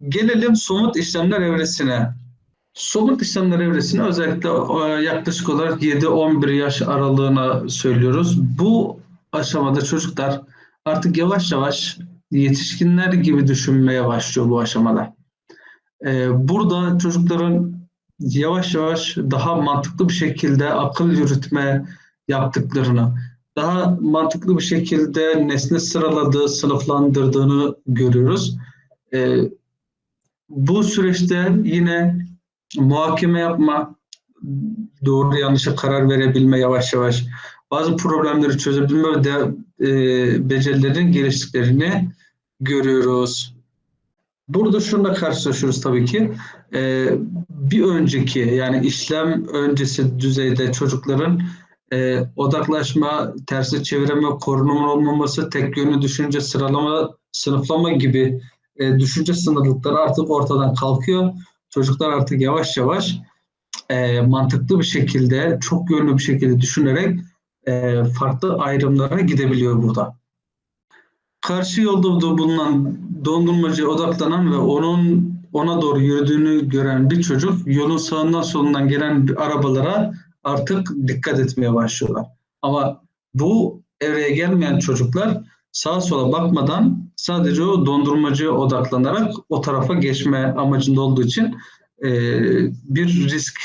Gelelim somut işlemler evresine. Somut işlemler evresine özellikle e, yaklaşık olarak 7-11 yaş aralığına söylüyoruz. Bu aşamada çocuklar artık yavaş yavaş yetişkinler gibi düşünmeye başlıyor bu aşamada. E, Burada çocukların yavaş yavaş daha mantıklı bir şekilde akıl yürütme yaptıklarını, daha mantıklı bir şekilde nesne sıraladığı, sınıflandırdığını görüyoruz. Bu süreçte yine muhakeme yapma, doğru yanlışa karar verebilme yavaş yavaş, bazı problemleri çözebilme de, e, becerilerin geliştiklerini görüyoruz. Burada şununla karşılaşıyoruz tabii ki. E, bir önceki yani işlem öncesi düzeyde çocukların e, odaklaşma, tersi çevireme, korunumun olmaması, tek yönlü düşünce, sıralama, sınıflama gibi e, düşünce sınırlıkları artık ortadan kalkıyor. Çocuklar artık yavaş yavaş e, mantıklı bir şekilde, çok yönlü bir şekilde düşünerek e, farklı ayrımlara gidebiliyor burada. Karşı yolda bulunan dondurmacıya odaklanan ve onun ona doğru yürüdüğünü gören bir çocuk yolun sağından solundan gelen arabalara artık dikkat etmeye başlıyorlar. Ama bu evreye gelmeyen çocuklar sağa sola bakmadan sadece o dondurmacıya odaklanarak o tarafa geçme amacında olduğu için e, bir risk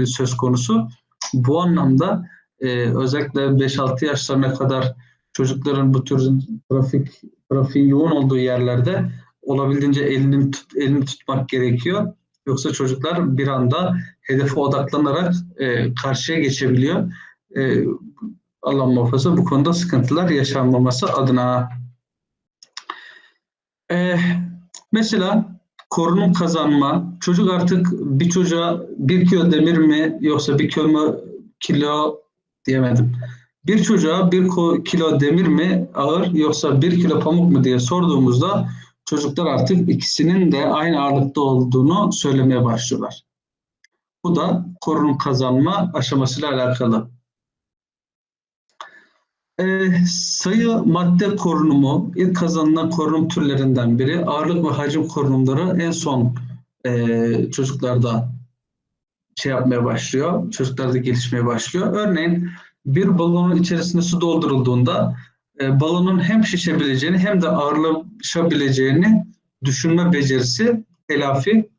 e, söz konusu. Bu anlamda e, özellikle 5-6 yaşlarına kadar çocukların bu tür trafik trafiğin yoğun olduğu yerlerde olabildiğince elini, tut, elini tutmak gerekiyor. Yoksa çocuklar bir anda hedefe odaklanarak e, karşıya geçebiliyor. E, Allah muhafaza bu konuda sıkıntılar yaşanmaması adına. E, mesela korunum kazanma. Çocuk artık bir çocuğa bir kilo demir mi yoksa bir kilo, kilo diyemedim. Bir çocuğa bir kilo demir mi ağır yoksa bir kilo pamuk mu diye sorduğumuzda çocuklar artık ikisinin de aynı ağırlıkta olduğunu söylemeye başlıyorlar. Bu da korunum kazanma aşamasıyla alakalı. E, sayı madde korunumu ilk kazanılan korunum türlerinden biri. Ağırlık ve hacim korunumları en son e, çocuklarda şey yapmaya başlıyor. Çocuklarda gelişmeye başlıyor. Örneğin bir balonun içerisinde su doldurulduğunda e, balonun hem şişebileceğini hem de ağırlaşabileceğini düşünme becerisi telafi.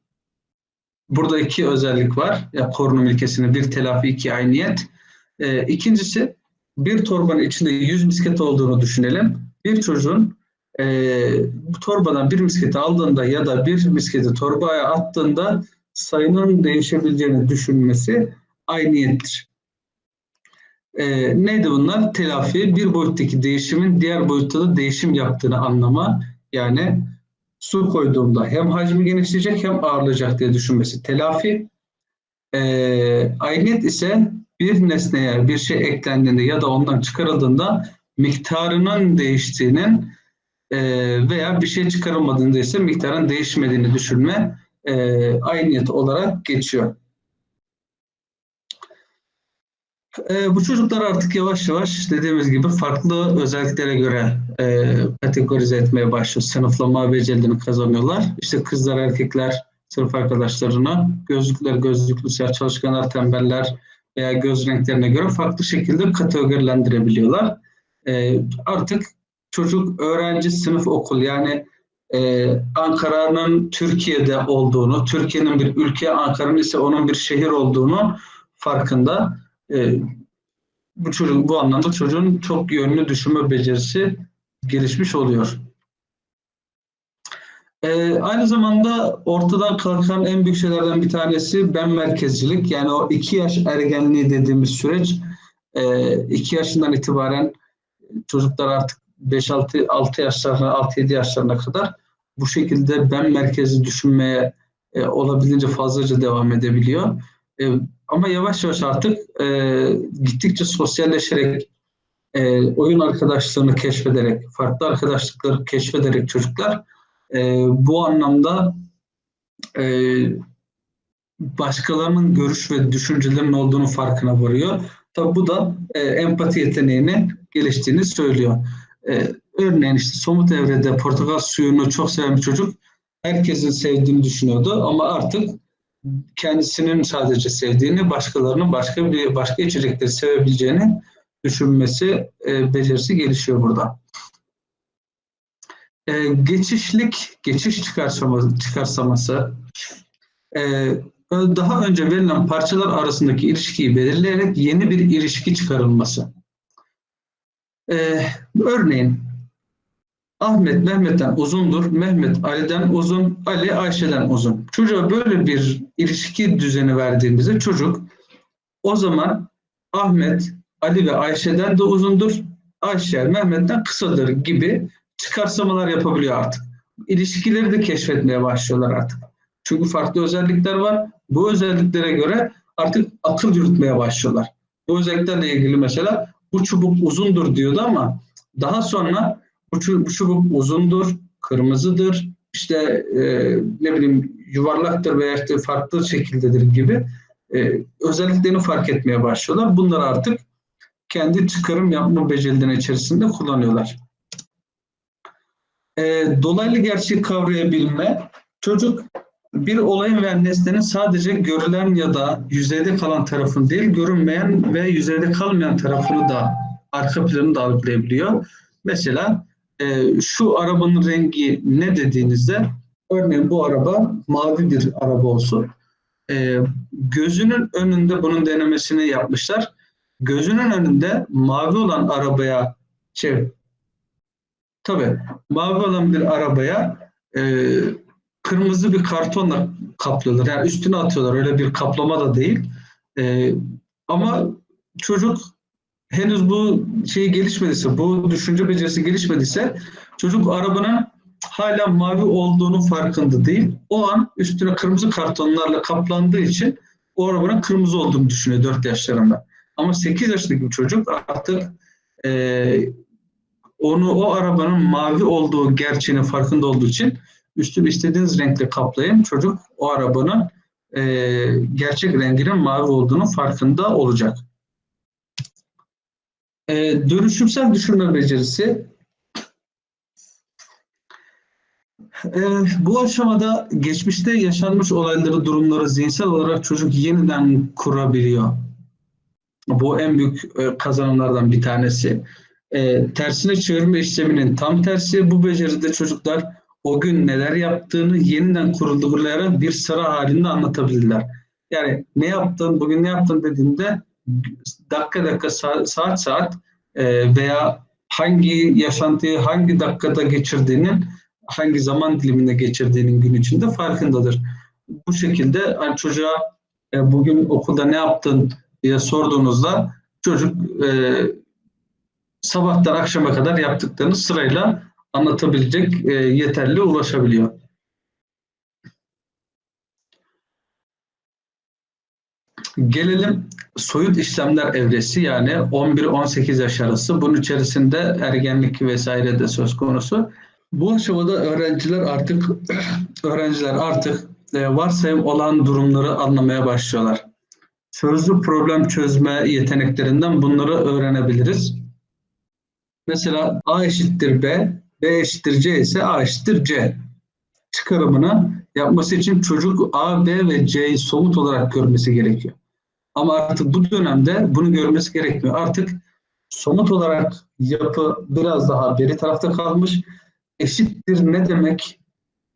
Burada iki özellik var. Ya korunum ilkesini bir telafi iki ayniyet. E, ikincisi bir torbanın içinde 100 misket olduğunu düşünelim. Bir çocuğun e, bu torbadan bir misketi aldığında ya da bir misketi torbaya attığında sayının değişebileceğini düşünmesi ayniyettir. E, neydi bunlar? Telafi, bir boyuttaki değişimin diğer boyutta da değişim yaptığını anlama. Yani su koyduğumda hem hacmi genişleyecek hem ağırlayacak diye düşünmesi. Telafi, e, ayniyet ise bir nesneye bir şey eklendiğinde ya da ondan çıkarıldığında miktarının değiştiğinin e, veya bir şey çıkarılmadığında ise miktarın değişmediğini düşünme e, olarak geçiyor. E, bu çocuklar artık yavaş yavaş dediğimiz gibi farklı özelliklere göre e, kategorize etmeye başlıyor. Sınıflama becerilerini kazanıyorlar. İşte kızlar, erkekler, sınıf arkadaşlarına gözlükler, gözlüklüler, çalışkanlar, tembeller veya göz renklerine göre farklı şekilde kategorilendirebiliyorlar. E, artık çocuk, öğrenci, sınıf, okul yani e, Ankara'nın Türkiye'de olduğunu, Türkiye'nin bir ülke, Ankara'nın ise onun bir şehir olduğunu farkında e, bu çocuk bu anlamda çocuğun çok yönlü düşünme becerisi gelişmiş oluyor. E, aynı zamanda ortadan kalkan en büyük şeylerden bir tanesi ben merkezcilik. Yani o iki yaş ergenliği dediğimiz süreç e, iki yaşından itibaren çocuklar artık 5-6 6 yaşlarına 6-7 yaşlarına kadar bu şekilde ben merkezi düşünmeye e, olabildiğince fazlaca devam edebiliyor. E, ama yavaş yavaş artık e, gittikçe sosyalleşerek, e, oyun arkadaşlarını keşfederek, farklı arkadaşlıkları keşfederek çocuklar e, bu anlamda e, başkalarının görüş ve düşüncelerinin olduğunu farkına varıyor. Tabi bu da e, empati yeteneğini geliştiğini söylüyor. E, örneğin işte somut evrede portakal suyunu çok seven bir çocuk herkesin sevdiğini düşünüyordu ama artık kendisinin sadece sevdiğini, başkalarının başka bir başka içerikleri sevebileceğini düşünmesi e, becerisi gelişiyor burada. E, geçişlik, geçiş çıkarsaması, çıkarsaması e, daha önce verilen parçalar arasındaki ilişkiyi belirleyerek yeni bir ilişki çıkarılması. E, örneğin Ahmet Mehmet'ten uzundur, Mehmet Ali'den uzun, Ali Ayşe'den uzun. Çocuğa böyle bir ilişki düzeni verdiğimizde çocuk o zaman Ahmet, Ali ve Ayşe'den de uzundur, Ayşe Mehmet'ten kısadır gibi çıkarsamalar yapabiliyor artık. İlişkileri de keşfetmeye başlıyorlar artık. Çünkü farklı özellikler var. Bu özelliklere göre artık akıl yürütmeye başlıyorlar. Bu özelliklerle ilgili mesela bu çubuk uzundur diyordu ama daha sonra bu çubuk, bu çubuk uzundur, kırmızıdır, işte e, ne bileyim yuvarlaktır veya işte farklı şekildedir gibi e, özelliklerini fark etmeye başlıyorlar. Bunları artık kendi çıkarım yapma becerilerinin içerisinde kullanıyorlar. E, dolaylı gerçeği kavrayabilme, çocuk bir olayın veya nesnenin sadece görülen ya da yüzeyde kalan tarafını değil, görünmeyen ve yüzeyde kalmayan tarafını da arka planını da algılayabiliyor. Mesela e, şu arabanın rengi ne dediğinizde örneğin bu araba mavi bir araba olsun. E, gözünün önünde bunun denemesini yapmışlar. Gözünün önünde mavi olan arabaya şey tabi mavi olan bir arabaya e, kırmızı bir kartonla kaplıyorlar. Yani üstüne atıyorlar. Öyle bir kaplama da değil. E, ama çocuk henüz bu şeyi gelişmediyse, bu düşünce becerisi gelişmediyse çocuk arabanın hala mavi olduğunu farkında değil. O an üstüne kırmızı kartonlarla kaplandığı için o arabanın kırmızı olduğunu düşünüyor 4 yaşlarında. Ama 8 yaşındaki bir çocuk artık e, onu o arabanın mavi olduğu gerçeğinin farkında olduğu için üstünü istediğiniz renkle kaplayın. Çocuk o arabanın e, gerçek renginin mavi olduğunu farkında olacak. E, dönüşümsel düşünme becerisi e, bu aşamada geçmişte yaşanmış olayları, durumları zihinsel olarak çocuk yeniden kurabiliyor. Bu en büyük e, kazanımlardan bir tanesi. E, tersine çevirme işleminin tam tersi bu beceride çocuklar o gün neler yaptığını yeniden kurularak bir sıra halinde anlatabilirler. Yani ne yaptın, bugün ne yaptın dediğinde dakika dakika saat saat e, veya hangi yaşantıyı hangi dakikada geçirdiğinin hangi zaman diliminde geçirdiğinin gün içinde farkındadır. Bu şekilde hani çocuğa e, bugün okulda ne yaptın diye sorduğunuzda çocuk e, sabahtan akşama kadar yaptıklarını sırayla anlatabilecek e, yeterli ulaşabiliyor. Gelelim soyut işlemler evresi yani 11-18 yaş arası. Bunun içerisinde ergenlik vesaire de söz konusu. Bu aşamada öğrenciler artık öğrenciler artık e, varsayım olan durumları anlamaya başlıyorlar. Sözlü problem çözme yeteneklerinden bunları öğrenebiliriz. Mesela A eşittir B, B eşittir C ise A eşittir C. Çıkarımını yapması için çocuk A, B ve C'yi somut olarak görmesi gerekiyor. Ama artık bu dönemde bunu görmesi gerekmiyor. Artık somut olarak yapı biraz daha beri tarafta kalmış. Eşittir ne demek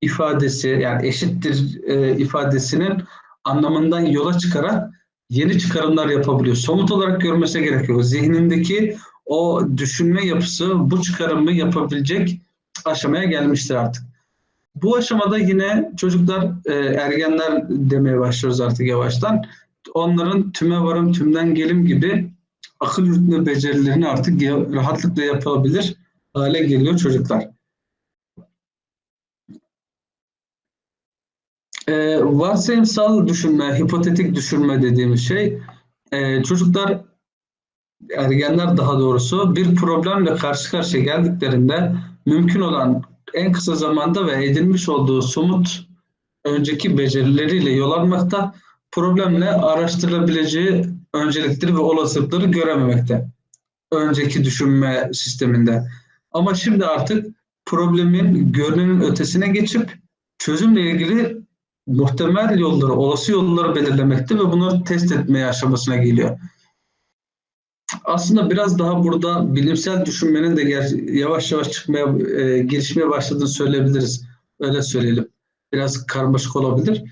ifadesi yani eşittir e, ifadesinin anlamından yola çıkarak yeni çıkarımlar yapabiliyor. Somut olarak görmesi gerekiyor. Zihnindeki o düşünme yapısı bu çıkarımı yapabilecek aşamaya gelmiştir artık. Bu aşamada yine çocuklar e, ergenler demeye başlıyoruz artık yavaştan onların tüme varım tümden gelim gibi akıl yürütme becerilerini artık rahatlıkla yapabilir hale geliyor çocuklar. Ee, varsayımsal düşünme, hipotetik düşünme dediğimiz şey e, çocuklar ergenler daha doğrusu bir problemle karşı karşıya geldiklerinde mümkün olan en kısa zamanda ve edinmiş olduğu somut önceki becerileriyle yol almakta problemle araştırılabileceği öncelikleri ve olasılıkları görememekte. Önceki düşünme sisteminde. Ama şimdi artık problemin görünenin ötesine geçip çözümle ilgili muhtemel yolları, olası yolları belirlemekte ve bunları test etmeye aşamasına geliyor. Aslında biraz daha burada bilimsel düşünmenin de yavaş yavaş çıkmaya, e, gelişmeye başladığını söyleyebiliriz. Öyle söyleyelim. Biraz karmaşık olabilir.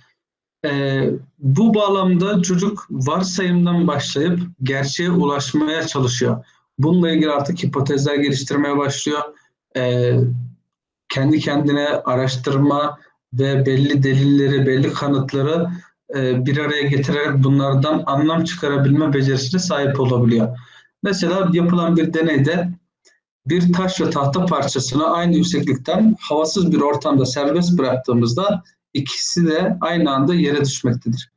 E, bu bağlamda çocuk varsayımdan başlayıp gerçeğe ulaşmaya çalışıyor. Bununla ilgili artık hipotezler geliştirmeye başlıyor. E, kendi kendine araştırma ve belli delilleri, belli kanıtları e, bir araya getirerek bunlardan anlam çıkarabilme becerisine sahip olabiliyor. Mesela yapılan bir deneyde bir taş ve tahta parçasını aynı yükseklikten havasız bir ortamda serbest bıraktığımızda ikisi de aynı anda yere düşmektedir.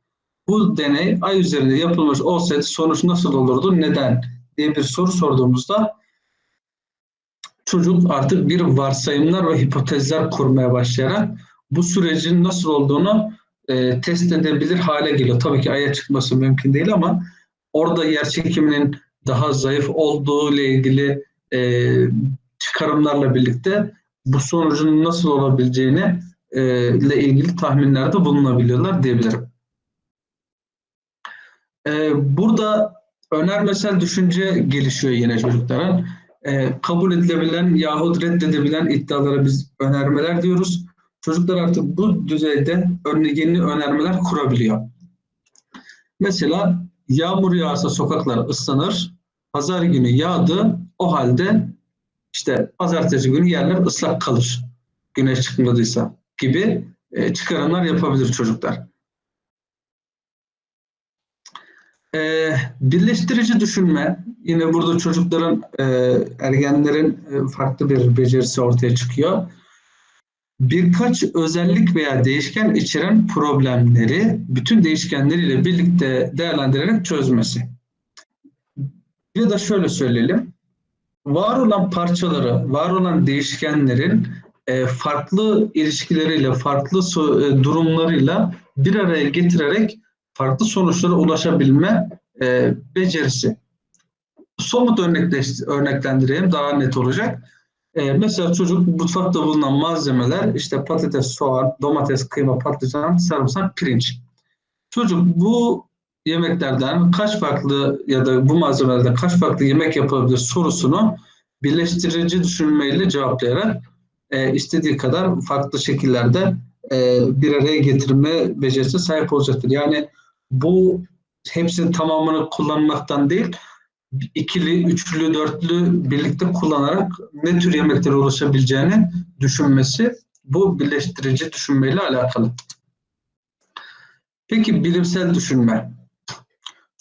Bu deney ay üzerinde yapılmış olsaydı sonuç nasıl olurdu, neden diye bir soru sorduğumuzda çocuk artık bir varsayımlar ve hipotezler kurmaya başlayarak bu sürecin nasıl olduğunu e, test edebilir hale geliyor. Tabii ki aya çıkması mümkün değil ama orada yer çekiminin daha zayıf olduğu ile ilgili e, çıkarımlarla birlikte bu sonucun nasıl olabileceğini e, ile ilgili tahminlerde bulunabiliyorlar diyebilirim. E, burada önermesel düşünce gelişiyor yine çocukların. E, kabul edilebilen yahut reddedebilen iddialara biz önermeler diyoruz. Çocuklar artık bu düzeyde yeni önermeler kurabiliyor. Mesela yağmur yağarsa sokaklar ıslanır, pazar günü yağdı, o halde işte pazartesi günü yerler ıslak kalır. Güneş çıkmadıysa gibi e, çıkarımlar yapabilir çocuklar. E, birleştirici düşünme yine burada çocukların e, ergenlerin e, farklı bir becerisi ortaya çıkıyor. Birkaç özellik veya değişken içeren problemleri bütün değişkenleriyle birlikte değerlendirerek çözmesi. Ya da şöyle söyleyelim. Var olan parçaları, var olan değişkenlerin e, farklı ilişkileriyle, farklı e, durumlarıyla bir araya getirerek farklı sonuçlara ulaşabilme e, becerisi. Somut örneklendireyim daha net olacak. Mesela çocuk mutfakta bulunan malzemeler işte patates, soğan, domates, kıyma, patlıcan, sarımsak, pirinç. Çocuk bu yemeklerden kaç farklı ya da bu malzemelerden kaç farklı yemek yapabilir sorusunu birleştirici düşünmeyle cevaplayarak e, istediği kadar farklı şekillerde e, bir araya getirme becerisine sahip olacaktır. Yani bu hepsinin tamamını kullanmaktan değil, ikili, üçlü, dörtlü birlikte kullanarak ne tür yemeklere ulaşabileceğini düşünmesi bu birleştirici düşünmeyle alakalı. Peki bilimsel düşünme.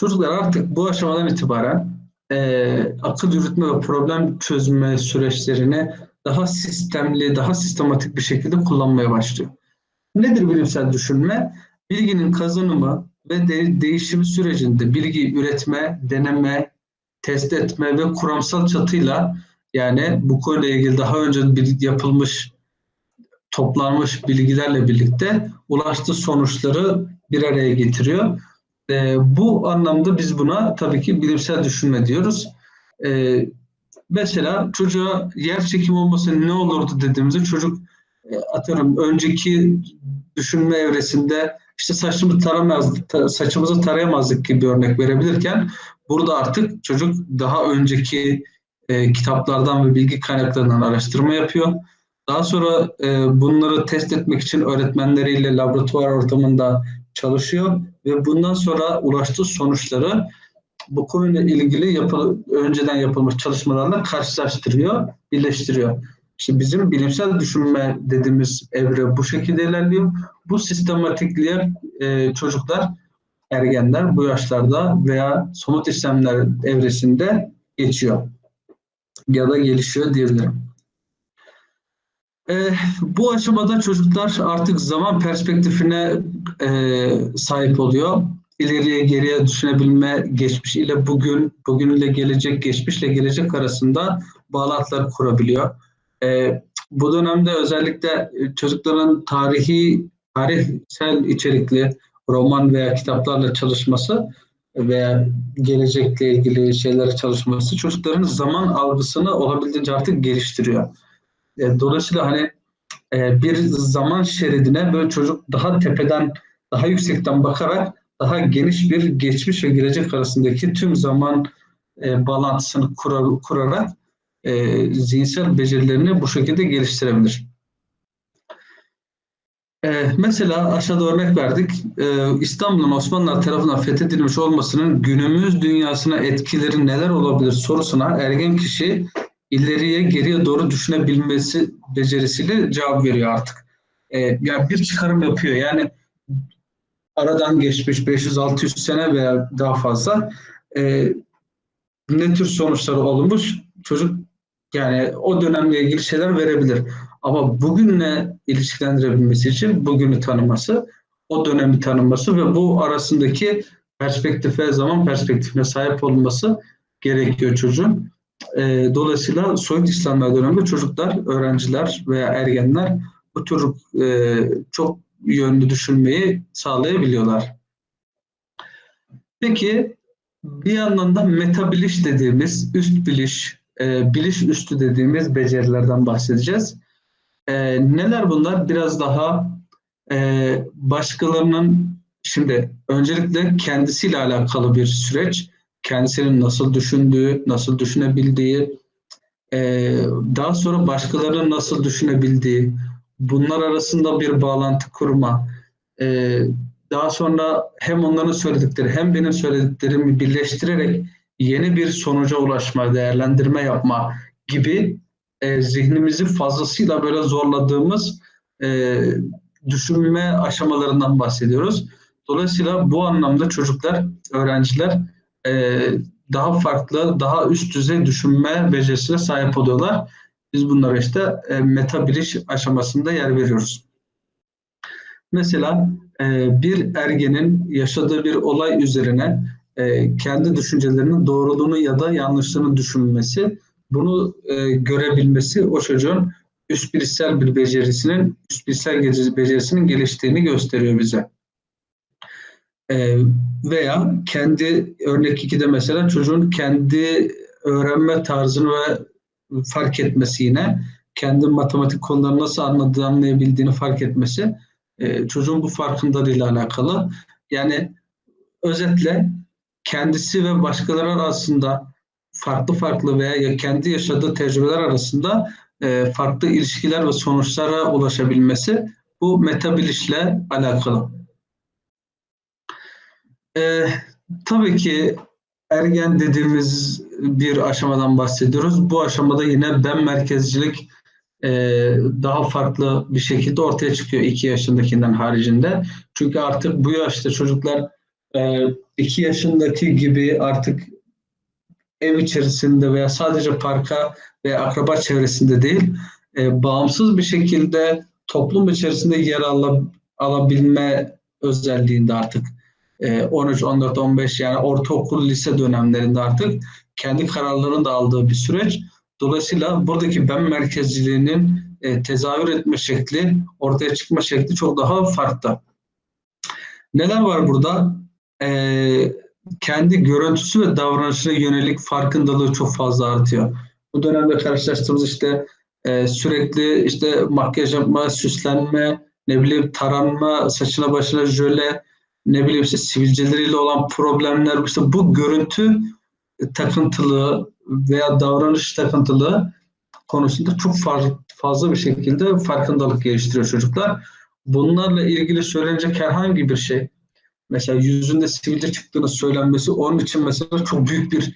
Çocuklar artık bu aşamadan itibaren e, akıl yürütme ve problem çözme süreçlerini daha sistemli, daha sistematik bir şekilde kullanmaya başlıyor. Nedir bilimsel düşünme? Bilginin kazanımı ve de, değişimi sürecinde bilgi üretme, deneme, test etme ve kuramsal çatıyla yani bu konuyla ilgili daha önce bir yapılmış toplanmış bilgilerle birlikte ulaştığı sonuçları bir araya getiriyor. E, bu anlamda biz buna tabii ki bilimsel düşünme diyoruz. E, mesela çocuğa yer çekimi olmasa ne olurdu dediğimizde çocuk e, atıyorum önceki düşünme evresinde işte saçımızı taramazdık, ta, saçımızı tarayamazdık gibi örnek verebilirken burada artık çocuk daha önceki e, kitaplardan ve bilgi kaynaklarından araştırma yapıyor. Daha sonra e, bunları test etmek için öğretmenleriyle laboratuvar ortamında çalışıyor ve bundan sonra ulaştığı sonuçları bu konuyla ilgili yapı, önceden yapılmış çalışmalarla karşılaştırıyor, birleştiriyor. İşte bizim bilimsel düşünme dediğimiz evre bu şekilde ilerliyor. Bu sistematikliğe e, çocuklar, ergenler bu yaşlarda veya somut işlemler evresinde geçiyor ya da gelişiyor diyebilirim. E, bu aşamada çocuklar artık zaman perspektifine e, sahip oluyor. İleriye geriye düşünebilme, geçmiş ile bugün, bugün ile gelecek, geçmişle gelecek arasında bağlantılar kurabiliyor. E, bu dönemde özellikle çocukların tarihi, tarihsel içerikli roman veya kitaplarla çalışması veya gelecekle ilgili şeylere çalışması çocukların zaman algısını olabildiğince artık geliştiriyor. E, dolayısıyla hani e, bir zaman şeridine böyle çocuk daha tepeden, daha yüksekten bakarak daha geniş bir geçmiş ve gelecek arasındaki tüm zaman e, bağlantısını kurar, kurarak e, zihinsel becerilerini bu şekilde geliştirebilir. E, mesela aşağıda örnek verdik. E, İstanbul'un Osmanlılar tarafından fethedilmiş olmasının günümüz dünyasına etkileri neler olabilir sorusuna ergen kişi ileriye geriye doğru düşünebilmesi becerisiyle cevap veriyor artık. E, yani bir çıkarım yapıyor. Yani aradan geçmiş 500-600 sene veya daha fazla e, ne tür sonuçları olmuş çocuk yani o dönemle ilgili şeyler verebilir. Ama bugünle ilişkilendirebilmesi için bugünü tanıması, o dönemi tanıması ve bu arasındaki perspektife, zaman perspektifine sahip olması gerekiyor çocuğun. E, dolayısıyla soyut İslamlar döneminde çocuklar, öğrenciler veya ergenler bu tür e, çok yönlü düşünmeyi sağlayabiliyorlar. Peki bir yandan da metabiliş dediğimiz üst biliş, e, biliş üstü dediğimiz becerilerden bahsedeceğiz. E, neler bunlar? Biraz daha e, başkalarının şimdi öncelikle kendisiyle alakalı bir süreç. Kendisinin nasıl düşündüğü, nasıl düşünebildiği, e, daha sonra başkalarının nasıl düşünebildiği, bunlar arasında bir bağlantı kurma, e, daha sonra hem onların söyledikleri hem benim söylediklerimi birleştirerek yeni bir sonuca ulaşma, değerlendirme yapma gibi e, zihnimizi fazlasıyla böyle zorladığımız e, düşünme aşamalarından bahsediyoruz. Dolayısıyla bu anlamda çocuklar, öğrenciler e, daha farklı, daha üst düzey düşünme becerisine sahip oluyorlar. Biz bunlara işte e, meta biliş aşamasında yer veriyoruz. Mesela e, bir ergenin yaşadığı bir olay üzerine e, kendi düşüncelerinin doğruluğunu ya da yanlışlığını düşünmesi, bunu e, görebilmesi o çocuğun üst bilişsel bir becerisinin, üst bilişsel becerisinin geliştiğini gösteriyor bize. E, veya kendi örnek 2'de mesela çocuğun kendi öğrenme tarzını ve fark etmesi yine kendi matematik konuları nasıl anladığını anlayabildiğini fark etmesi e, çocuğun bu farkındalığıyla alakalı. Yani özetle kendisi ve başkaları arasında farklı farklı veya kendi yaşadığı tecrübeler arasında e, farklı ilişkiler ve sonuçlara ulaşabilmesi bu metabilişle alakalı. E, tabii ki ergen dediğimiz bir aşamadan bahsediyoruz. Bu aşamada yine ben merkezcilik e, daha farklı bir şekilde ortaya çıkıyor iki yaşındakinden haricinde. Çünkü artık bu yaşta çocuklar e, iki yaşındaki gibi artık ev içerisinde veya sadece parka veya akraba çevresinde değil, e, bağımsız bir şekilde toplum içerisinde yer ala, alabilme özelliğinde artık 13, 14, 15 yani ortaokul, lise dönemlerinde artık kendi kararlarını da aldığı bir süreç. Dolayısıyla buradaki ben merkezciliğinin e, tezahür etme şekli, ortaya çıkma şekli çok daha farklı. Neler var burada? E, kendi görüntüsü ve davranışına yönelik farkındalığı çok fazla artıyor. Bu dönemde karşılaştığımız işte e, sürekli işte makyaj yapma, süslenme, ne bileyim taranma, saçına başına jöle, ne bileyim işte sivilceleriyle olan problemler, işte bu görüntü takıntılı veya davranış takıntılı konusunda çok fazla bir şekilde farkındalık geliştiriyor çocuklar. Bunlarla ilgili söylenecek herhangi bir şey, mesela yüzünde sivilce çıktığını söylenmesi onun için mesela çok büyük bir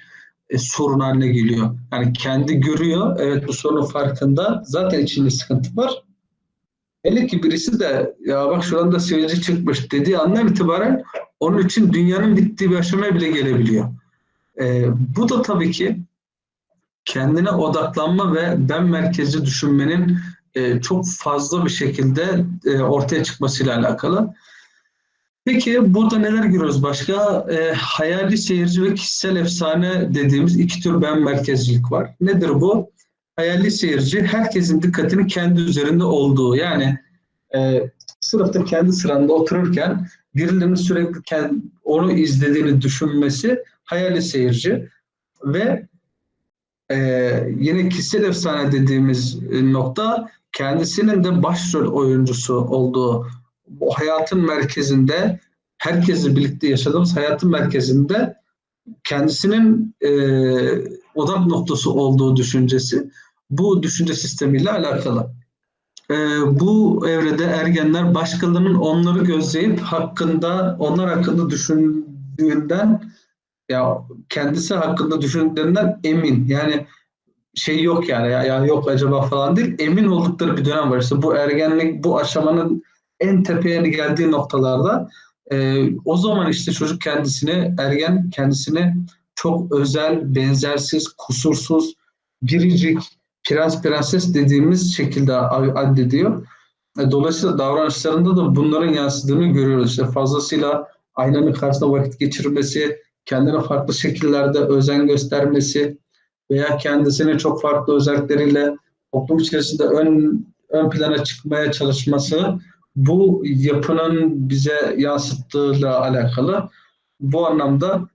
e, sorun haline geliyor. Yani kendi görüyor, evet bu sorunun farkında, zaten içinde sıkıntı var. Hele ki birisi de ya bak şuranda sivilce çıkmış dediği andan itibaren onun için dünyanın bittiği bir aşamaya bile gelebiliyor. E, bu da tabii ki kendine odaklanma ve ben merkezci düşünmenin e, çok fazla bir şekilde e, ortaya çıkmasıyla alakalı. Peki burada neler görüyoruz başka? E, hayali seyirci ve kişisel efsane dediğimiz iki tür ben merkezcilik var. Nedir bu? Hayali seyirci herkesin dikkatini kendi üzerinde olduğu yani e, sınıfta kendi sıranda otururken birilerinin sürekli kendi, onu izlediğini düşünmesi hayali seyirci ve e, yine kişisel efsane dediğimiz e, nokta kendisinin de başrol oyuncusu olduğu o hayatın merkezinde herkesle birlikte yaşadığımız hayatın merkezinde kendisinin e, odak noktası olduğu düşüncesi bu düşünce sistemiyle alakalı. E, bu evrede ergenler başkalarının onları gözleyip hakkında onlar hakkında düşündüğünden ya kendisi hakkında düşündüklerinden emin. Yani şey yok yani ya, ya yok acaba falan değil. Emin oldukları bir dönem var. İşte bu ergenlik bu aşamanın en tepeye geldiği noktalarda e, o zaman işte çocuk kendisini ergen kendisini çok özel, benzersiz, kusursuz, biricik, prens prenses dediğimiz şekilde addediyor. E, dolayısıyla davranışlarında da bunların yansıdığını görüyoruz. İşte fazlasıyla aynanın karşısında vakit geçirmesi, kendine farklı şekillerde özen göstermesi veya kendisini çok farklı özellikleriyle toplum içerisinde ön ön plana çıkmaya çalışması bu yapının bize yansıttığıyla alakalı. Bu anlamda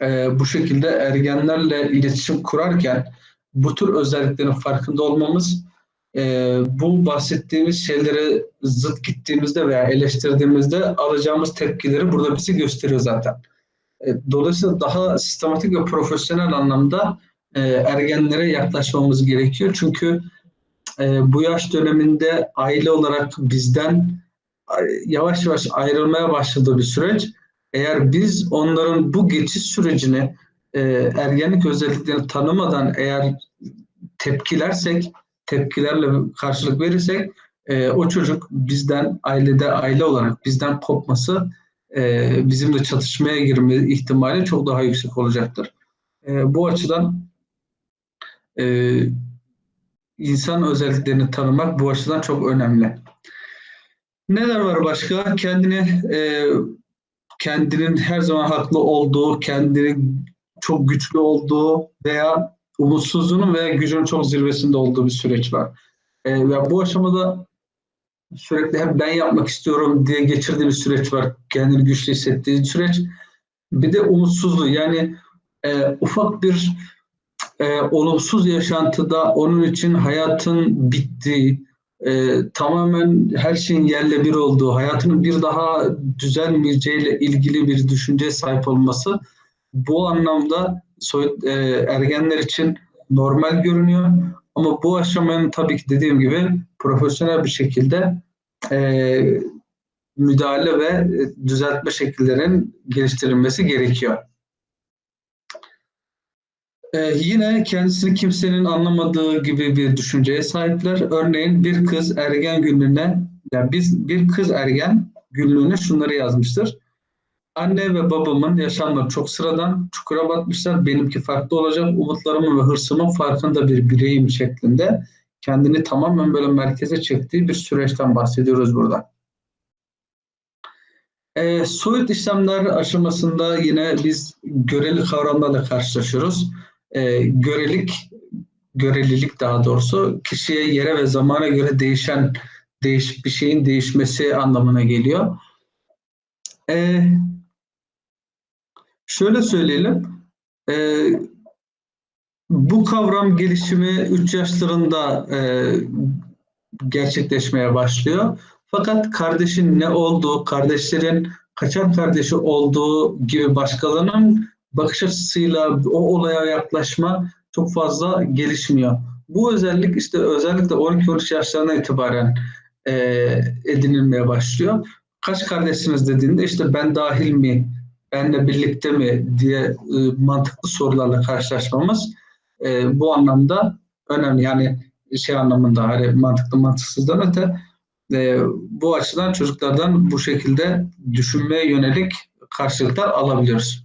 e, bu şekilde ergenlerle iletişim kurarken bu tür özelliklerin farkında olmamız e, bu bahsettiğimiz şeylere zıt gittiğimizde veya eleştirdiğimizde alacağımız tepkileri burada bizi gösteriyor zaten. E, dolayısıyla daha sistematik ve profesyonel anlamda e, ergenlere yaklaşmamız gerekiyor. Çünkü e, bu yaş döneminde aile olarak bizden yavaş yavaş ayrılmaya başladığı bir süreç. Eğer biz onların bu geçiş sürecini e, ergenlik özelliklerini tanımadan eğer tepkilersek, tepkilerle karşılık verirsek e, o çocuk bizden, ailede aile olarak bizden kopması, e, bizimle çatışmaya girme ihtimali çok daha yüksek olacaktır. E, bu açıdan e, insan özelliklerini tanımak bu açıdan çok önemli. Neler var başka? Kendini e, kendinin her zaman haklı olduğu, kendinin çok güçlü olduğu veya umutsuzluğunun veya gücünün çok zirvesinde olduğu bir süreç var. E, ve bu aşamada sürekli hep ben yapmak istiyorum diye geçirdiği bir süreç var. Kendini güçlü hissettiği süreç. Bir de umutsuzluğu yani e, ufak bir e, olumsuz yaşantıda onun için hayatın bittiği, e, tamamen her şeyin yerle bir olduğu, hayatının bir daha düzelmeyeceğiyle ilgili bir düşünceye sahip olması bu anlamda soy, e, ergenler için normal görünüyor. Ama bu aşamanın tabii ki dediğim gibi profesyonel bir şekilde e, müdahale ve düzeltme şekillerin geliştirilmesi gerekiyor. Ee, yine kendisini kimsenin anlamadığı gibi bir düşünceye sahipler. Örneğin bir kız ergen günlüğüne, yani biz bir kız ergen günlüğüne şunları yazmıştır. Anne ve babamın yaşamları çok sıradan, çukura batmışlar. Benimki farklı olacak. Umutlarımın ve hırsımın farkında bir bireyim şeklinde kendini tamamen böyle merkeze çektiği bir süreçten bahsediyoruz burada. E, soyut işlemler aşamasında yine biz göreli kavramlarla karşılaşıyoruz e, görelik, görelilik daha doğrusu kişiye, yere ve zamana göre değişen değiş bir şeyin değişmesi anlamına geliyor. E, şöyle söyleyelim. E, bu kavram gelişimi 3 yaşlarında e, gerçekleşmeye başlıyor. Fakat kardeşin ne olduğu, kardeşlerin kaçan kardeşi olduğu gibi başkalarının bakış açısıyla o olaya yaklaşma çok fazla gelişmiyor. Bu özellik işte özellikle 12-13 yaşlarına itibaren e, edinilmeye başlıyor. Kaç kardeşsiniz dediğinde işte ben dahil mi, benle birlikte mi diye e, mantıklı sorularla karşılaşmamız e, bu anlamda önemli. Yani şey anlamında hani mantıklı mantıksızdan öte e, bu açıdan çocuklardan bu şekilde düşünmeye yönelik karşılıklar alabiliyoruz.